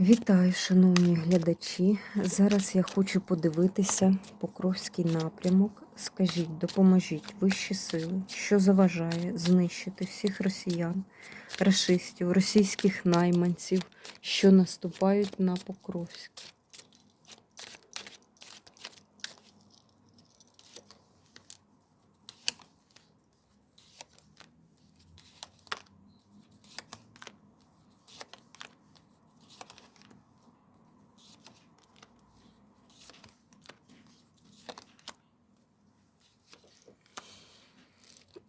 Вітаю, шановні глядачі. Зараз я хочу подивитися Покровський напрямок. Скажіть, допоможіть вищі сили, що заважає знищити всіх росіян, расистів, російських найманців, що наступають на Покровськ.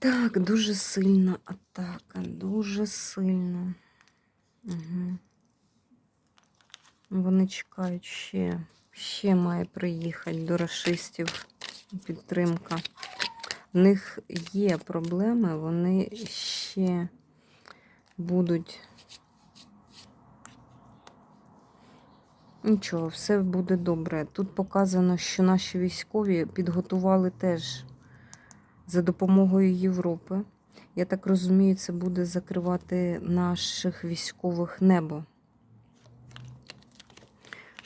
Так, дуже сильна атака, дуже сильно. Угу. Вони чекають ще, ще має приїхати до расистів підтримка. В них є проблеми, вони ще будуть. Нічого, все буде добре. Тут показано, що наші військові підготували теж за допомогою Європи. Я так розумію, це буде закривати наших військових небо.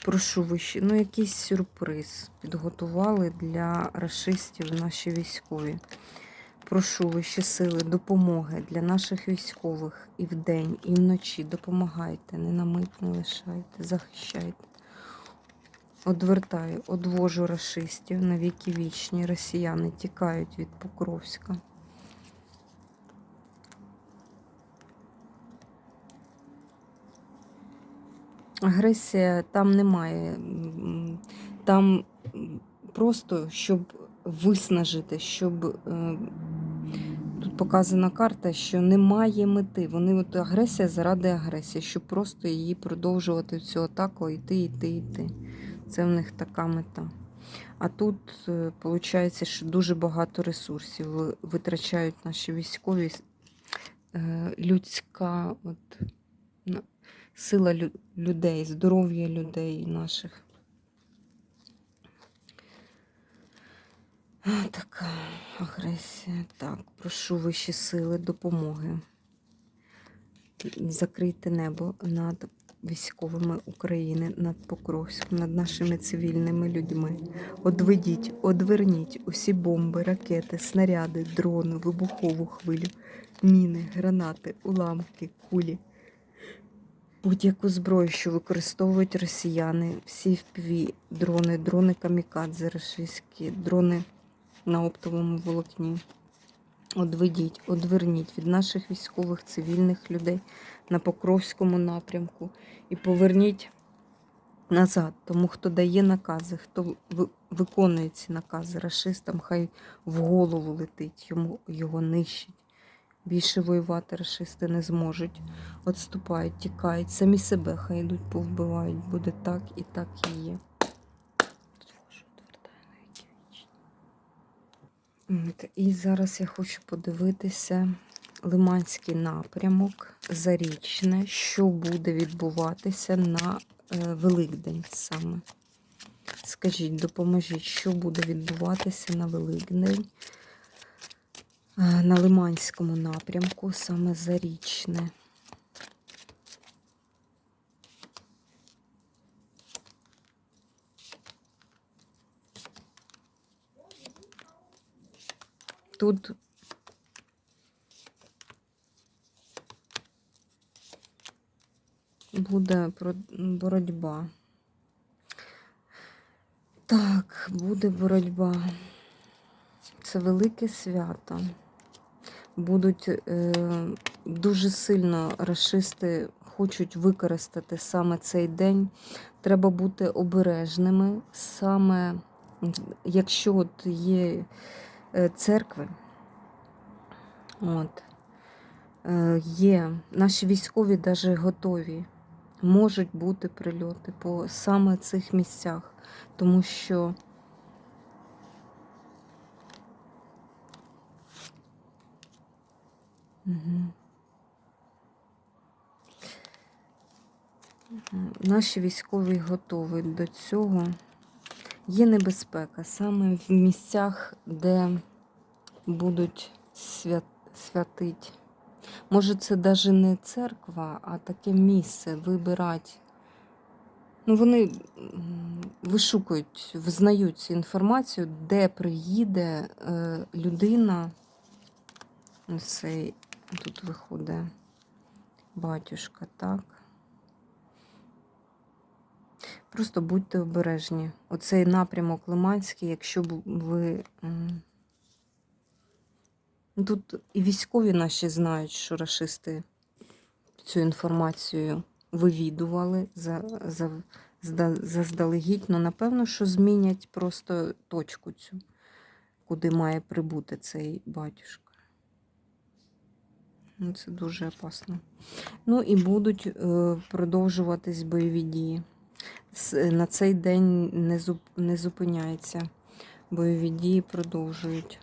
Прошу вище. Ну, якийсь сюрприз підготували для расистів наші військові. Прошу вищі сили, допомоги для наших військових і вдень, і вночі. Допомагайте, не на мить не лишайте, захищайте. Одвертаю, одвожу расистів на віки вічні. Росіяни тікають від Покровська. Агресія там немає. Там просто щоб виснажити, щоб е, тут показана карта, що немає мети. Вони от агресія заради агресії, щоб просто її продовжувати цю атаку, йти, йти, йти. Це в них така мета. А тут виходить, що дуже багато ресурсів витрачають наші військові. Е, Людська от, сила людей, здоров'я людей наших. Така агресія. Так, прошу вищі сили допомоги. Закрийте небо над військовими України, над Покровськом, над нашими цивільними людьми. Одведіть, одверніть усі бомби, ракети, снаряди, дрони, вибухову хвилю, міни, гранати, уламки, кулі. Будь-яку зброю, що використовують росіяни, всі впіві, дрони, дрони камікадзе російські, дрони на оптовому волокні. Одведіть, одверніть від наших військових цивільних людей на Покровському напрямку і поверніть назад. Тому хто дає накази, хто виконує ці накази рашистам, хай в голову летить, йому його нищить. Більше воювати рашисти не зможуть. Отступають, тікають, самі себе хай йдуть, повбивають. Буде так і так і є. І зараз я хочу подивитися Лиманський напрямок, Зарічне, що буде відбуватися на е, Великдень саме. Скажіть, допоможіть, що буде відбуватися на Великдень е, на Лиманському напрямку, саме Зарічне. Тут буде боротьба. Так, буде боротьба. Це велике свято. Будуть е, дуже сильно расисти хочуть використати саме цей день. Треба бути обережними. Саме якщо от є е, церкви, от, е, є наші військові навіть готові. Можуть бути прильоти по саме цих місцях, тому що. Мгм. Наші військові готові до цього. Є небезпека саме в місцях, де будуть свят... святить. Може, це навіть не церква, а таке місце вибирати Ну, вони вишукують, визнають цю інформацію, де приїде е, людина. Цей тут виходить батюшка, так. Просто будьте обережні. Оцей напрямок Лиманський, якщо ви. Тут і військові наші знають, що рашисти цю інформацію вивідували за, за, зда- заздалегідь. Ну, напевно, що змінять просто точку цю, куди має прибути цей батюшка. Ну, це дуже опасно. Ну і будуть е, продовжуватись бойові дії. На цей день не зупиняється. Бойові дії продовжують.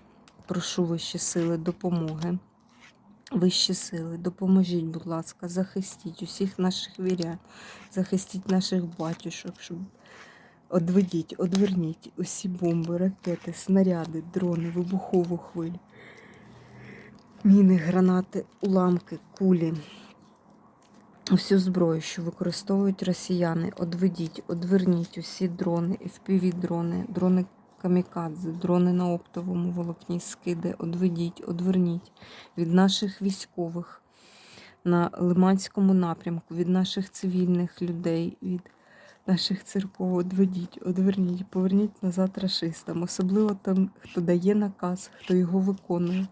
Прошу вищі сили допомоги. Вищі сили, допоможіть, будь ласка, захистіть усіх наших вірян, захистіть наших батюшок, щоб одведіть, одверніть усі бомби, ракети, снаряди, дрони, вибухову хвилю, міни, гранати, уламки, кулі. Всю зброю, що використовують росіяни, одведіть, одверніть усі дрони, FPV-дрони, дрони камікадзе, дрони на оптовому волокні, скиди, одведіть, одверніть від наших військових на Лиманському напрямку, від наших цивільних людей, від наших церков, одведіть, одверніть, поверніть назад рашистам, особливо тим, хто дає наказ, хто його виконує.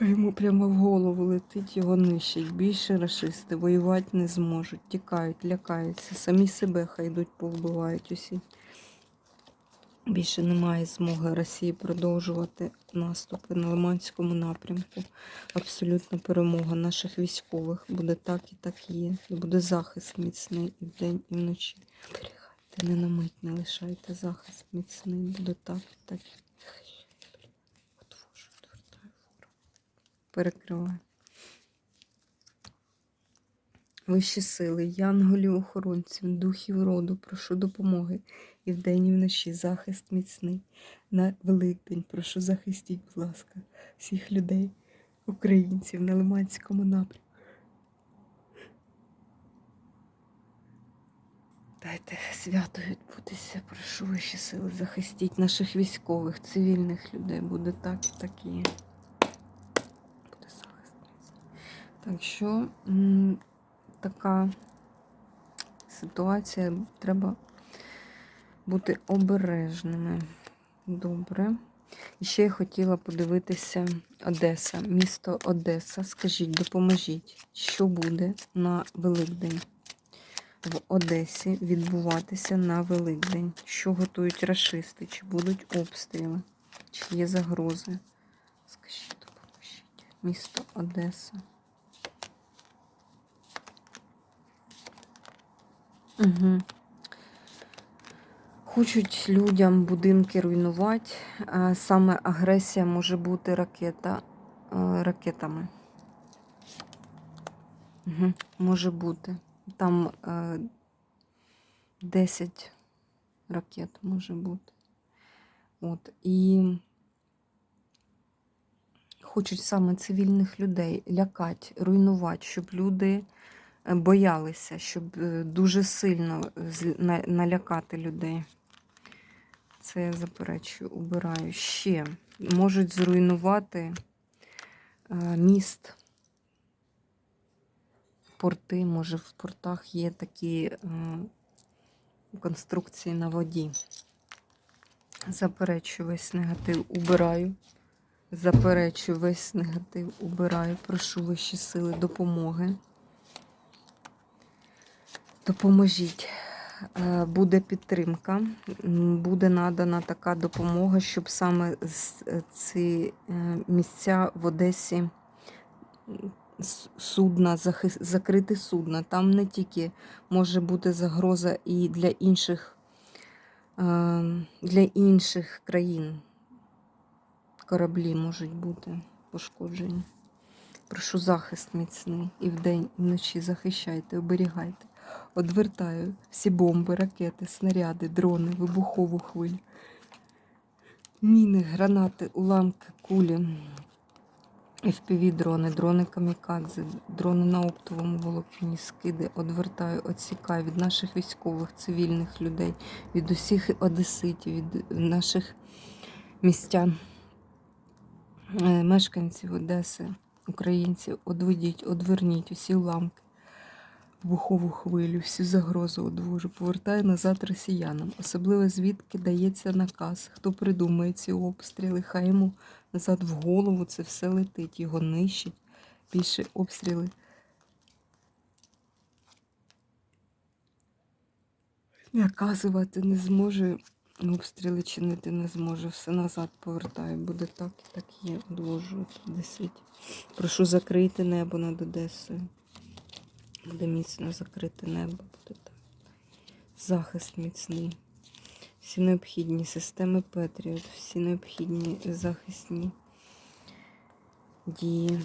Йому прямо в голову летить, його нищать. Більше рашисти воювати не зможуть, тікають, лякаються, самі себе хай йдуть, повбивають усі. Більше немає змоги Росії продовжувати наступи на Лиманському напрямку. Абсолютна перемога наших військових буде так і так є. І буде захист міцний і вдень, і вночі. Берігайте, не на мить не лишайте захист міцний. Буде так і так. Отвожу, Перекриваю. Вищі сили, янголів, охоронців, духів роду, прошу допомоги і вдень, і вночі захист міцний. На Великдень прошу захистіть, будь ласка, всіх людей, українців на Лиманському напрямку. Дайте свято відбутися, прошу вищі сили, захистіть наших військових, цивільних людей. Буде так і так є. Буде захист міцний. Так що така ситуація, треба бути обережними. Добре. І ще я хотіла подивитися Одеса, місто Одеса. Скажіть, допоможіть, що буде на Великдень в Одесі відбуватися на Великдень? Що готують рашисти? Чи будуть обстріли? Чи є загрози? Скажіть, допоможіть. Місто Одеса. Угу. Хочуть людям будинки руйнувати. а Саме агресія може бути ракета, е, ракетами. Угу. Може бути. Там е, 10 ракет може бути. От. І хочуть саме цивільних людей лякати, руйнувати, щоб люди е, боялися, щоб е, дуже сильно налякати людей. Це я заперечую, убираю. Ще можуть зруйнувати е, міст, порти. Може, в портах є такі е, конструкції на воді. Заперечую весь негатив, убираю. Заперечую весь негатив, убираю. Прошу вищі сили допомоги. Допоможіть. Е, Буде підтримка, буде надана така допомога, щоб саме е, ці е, місця в Одесі судна, закрити судна. Там не тільки може бути загроза і для інших, для інших країн. Кораблі можуть бути пошкоджені. Прошу захист міцний і вдень, і вночі захищайте, оберігайте. Одвертаю всі бомби, ракети, снаряди, дрони, вибухову хвилю, міни, гранати, уламки, кулі. FPV дрони, камікадзе, дрони на оптовому волокні, скиди, одвертаю, відсікаю від наших військових, цивільних людей, від усіх одеситів, від наших містян, е, мешканців Одеси, українців, одведіть, одверніть усі уламки, вибухову хвилю, всю загрозу одвожу, повертаю назад росіянам. Особливо звідки дається наказ, хто придумає ці обстріли, хай йому назад в голову це все летить, його нищить. Більше обстріли. Наказувати не зможе, обстріли чинити не зможе. Все назад повертаю. Буде так і так є. Одвожу десять. Прошу закрити небо над Одесою. Буде міцно закрите небо, буде так. Захист міцний. Всі необхідні системи Петріот, всі необхідні захисні дії.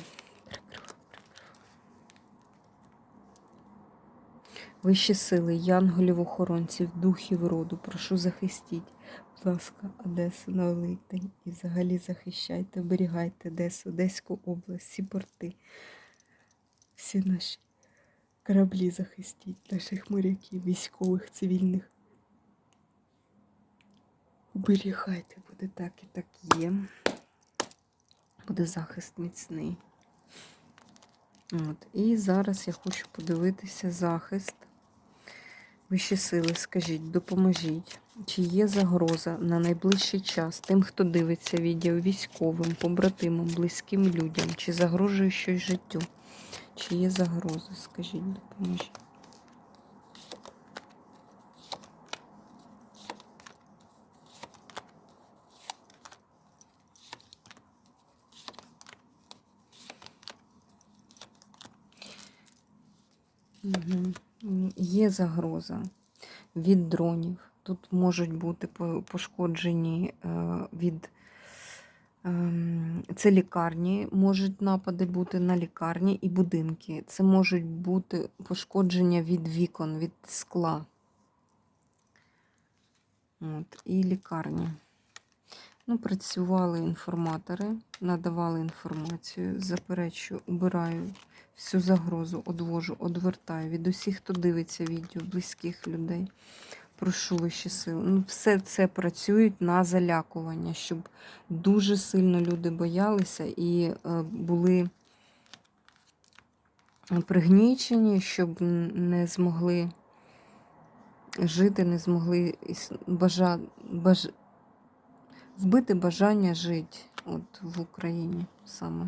Вищі сили, янголів, охоронців, духів роду, прошу захистіть, будь ласка, Одесу на Великдень і взагалі захищайте, оберігайте Одесу, Одеську область, всі порти, всі наші кораблі захистіть, наших моряків, військових, цивільних. Оберігайте, буде так і так є. Буде захист міцний. От. І зараз я хочу подивитися захист. Вищі сили, скажіть, допоможіть, чи є загроза на найближчий час тим, хто дивиться відео військовим, побратимам, близьким людям, чи загрожує щось життю? Чи є загроза? Скажіть, допоможіть. Угу. Є загроза від дронів. Тут можуть бути пошкоджені е, від ем, це лікарні, можуть напади бути на лікарні і будинки. Це можуть бути пошкодження від вікон, від скла. От, і лікарні. Ну, працювали інформатори, надавали інформацію, заперечую, убираю всю загрозу, одвожу, одвертаю від усіх, хто дивиться відео, близьких людей. Прошу сили. Ну, все це працюють на залякування, щоб дуже сильно люди боялися і е, були пригнічені, щоб не змогли жити, не змогли бажа... баж... вбити бажання жити от в Україні саме.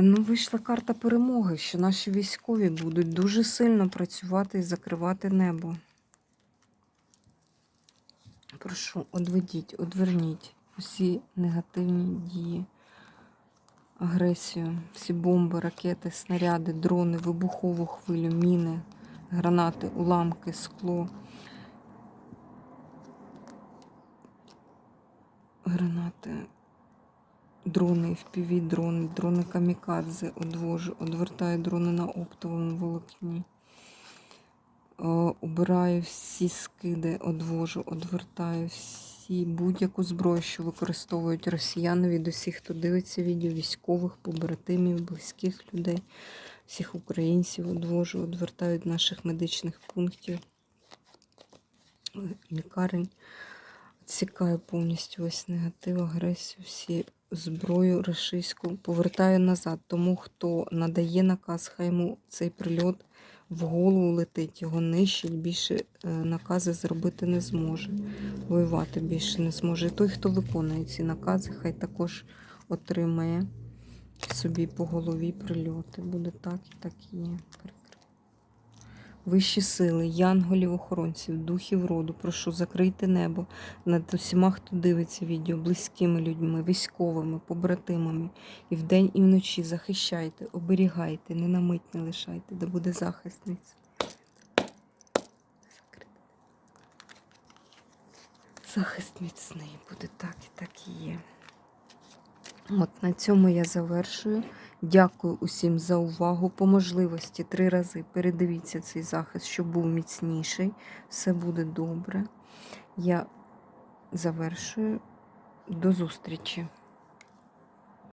Ну, вийшла карта перемоги, що наші військові будуть дуже сильно працювати і закривати небо. Прошу, одведіть, одверніть усі негативні дії, агресію, всі бомби, ракети, снаряди, дрони, вибухову хвилю, міни, гранати, уламки, скло. Гранати, дрони, FPV, дрони, камікадзе, одвожу, одвертаю дрони на оптовому волокні. Е, Убираю всі скиди, одвожу, одвертаю всі будь-яку зброю, що використовують росіяни від усіх, хто дивиться відео, військових, побратимів, близьких людей, всіх українців одвожу, одвертаю від наших медичних пунктів, е, лікарень. Відсікаю повністю весь негатив, агресію, всі зброю рашистську повертаю назад. Тому хто надає наказ, хай йому цей прильот в голову летить, його нищить, більше е, накази зробити не зможе. Воювати більше не зможе. І той, хто виконує ці накази, хай також отримає собі по голові прильоти. Буде так і так і є. Вищі сили, янголів, охоронців, духів роду, прошу закрийте небо над усіма, хто дивиться відео, близькими людьми, військовими, побратимами. І вдень, і вночі захищайте, оберігайте, не на не лишайте, де буде. Закрити. Захист міцний буде так і так і є. От на цьому я завершую. Дякую усім за увагу. По можливості три рази передивіться цей захист, щоб був міцніший. Все буде добре. Я завершую. До зустрічі!